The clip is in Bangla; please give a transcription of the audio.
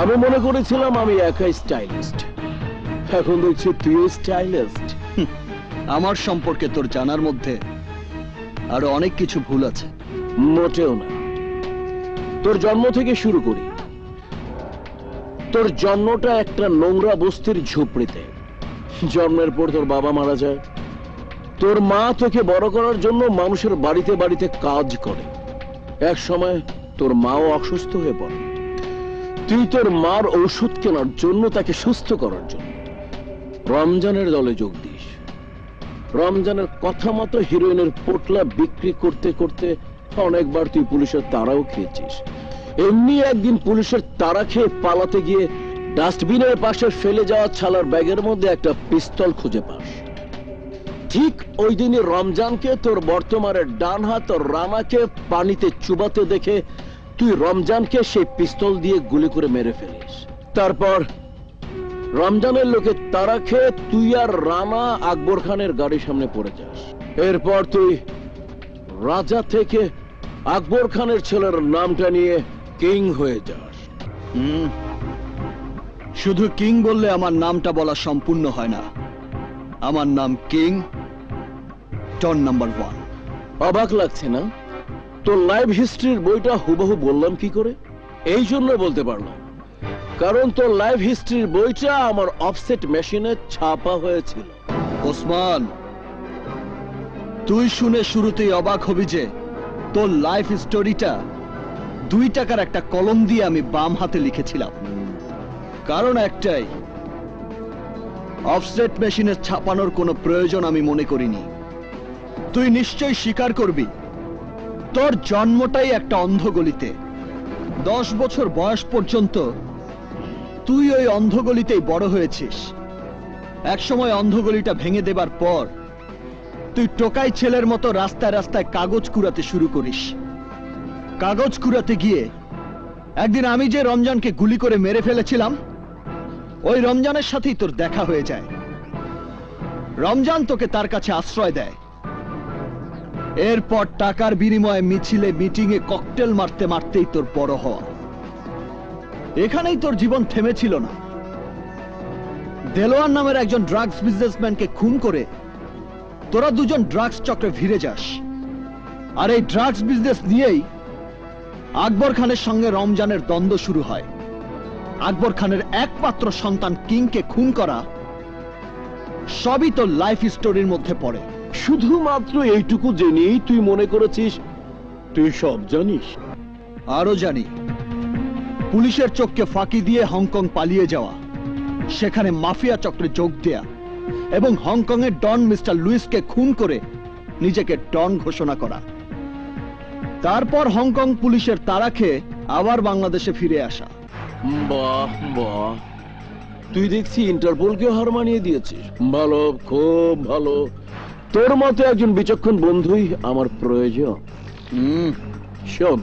আমি মনে করেছিলাম আমি একাই স্টাইলিস্ট। এখন দেখছি তুই স্টাইলিস্ট। আমার সম্পর্কে তোর জানার মধ্যে আরও অনেক কিছু ভুল আছে। মোটেও না। তোর জন্ম থেকে শুরু করি। তোর জন্মটা একটা নোংরা বস্তির ঝুপড়িতে। জন্মের পর তোর বাবা মারা যায়। তোর মা তোকে বড় করার জন্য মানুষের বাড়িতে বাড়িতে কাজ করে। এক সময় তোর মাও অসুস্থ হয়ে পড়ে। তুই তোর মার ঔষধ কেনার জন্য তাকে সুস্থ করার জন্য। রমজানের দলে যোগ দিস। রমজানের কথা মতো হিরোইনের পোটলা বিক্রি করতে করতে অনেকবার তুই পুলিশের তারাও খেয়েছিস। এমনি একদিন পুলিশের তারা খেয়ে পালাতে গিয়ে ডাস্টবিনের পাশে ফেলে যাওয়া ছালার ব্যাগের মধ্যে একটা পিস্তল খুঁজে পাস। ঠিক ওই দিনই রমজানকে তোর বর্তমানের ডান হাত ও রানাকে পানিতে চুবাতে দেখে তুই রমজানকে সেই পিস্তল দিয়ে গুলি করে মেরে ফেলিস। তারপর রমজানের লোকে তারা খেয়ে তুই আর রানা আকবর খানের গাড়ির সামনে পড়ে যাস। এরপর তুই রাজা থেকে আকবর খানের ছেলের নামটা নিয়ে কিং হয়ে যাস। শুধু কিং বললে আমার নামটা বলা সম্পূর্ণ হয় না। আমার নাম কিং টন নাম্বার ওয়ান অবাক লাগছে না? তোর লাইভ হিস্ট্রির বইটা হুবহু বললাম কি করে? এই জন্য বলতে পারলাম। কারণ তোর লাইভ হিস্ট্রির বইটা আমার অফসেট মেশিনে ছাপা হয়েছিল। ওসমান, তুই শুনে শুরুতেই অবাক হবি যে তোর লাইফ স্টোরিটা দুই টাকার একটা কলম দিয়ে আমি বাম হাতে লিখেছিলাম। কারণ একটাই অফসেট মেশিনে ছাপানোর কোনো প্রয়োজন আমি মনে করিনি। তুই নিশ্চয়ই স্বীকার করবি তোর জন্মটাই একটা অন্ধগলিতে। দশ বছর বয়স পর্যন্ত তুই ওই অন্ধগলিতেই বড় হয়েছিস। একসময় অন্ধগলিটা ভেঙে দেবার পর তুই টোকাই ছেলের মতো রাস্তায় রাস্তায় কাগজ কুড়াতে শুরু করিস। কাগজ কুড়াতে গিয়ে একদিন আমি যে রমজানকে গুলি করে মেরে ফেলেছিলাম, ওই রমজানের সাথেই তোর দেখা হয়ে যায়। রমজান তোকে তার কাছে আশ্রয় দেয়। এরপর টাকার বিনিময়ে মিছিলে, মিটিংয়ে ককটেল মারতে, মারতেই তোর বড় হওয়া। এখানেই তোর জীবন থেমেছিল না। দেলোয়ার নামের একজন ড্রাগস বিজনেসম্যানকে খুন করে তোরা দুজন ড্রাগস চক্রে ভিড়ে যাস। আর এই ড্রাগস বিজনেস নিয়েই আকবর খানের সঙ্গে রমজানের দ্বন্দ্ব শুরু হয়। আকবর খানের একমাত্র সন্তান কিংকে খুন করা সবই তোর লাইফ স্টোরির মধ্যে পড়ে। শুধুমাত্র এইটুকু জেনেই তুই মনে করেছিস তুই সব জানিস? আরও জানি। পুলিশের চোখকে ফাঁকি দিয়ে হংকং পালিয়ে যাওয়া সেখানে মাফিয়া চক্রে যোগ দেয়া এবং হংকং এর ডন মিস্টার লুইসকে খুন করে নিজেকে ডন ঘোষণা করা। তারপর হংকং পুলিশের তারা খেয়ে আবার বাংলাদেশে ফিরে আসা। বাহ বাহ। তুই দেখছি ইন্টারপোলকে হার মানিয়ে দিয়েছিস। ভালো খুব ভালো। তোর মতো একজন বিচক্ষণ বন্ধুই আমার প্রয়োজন। শোন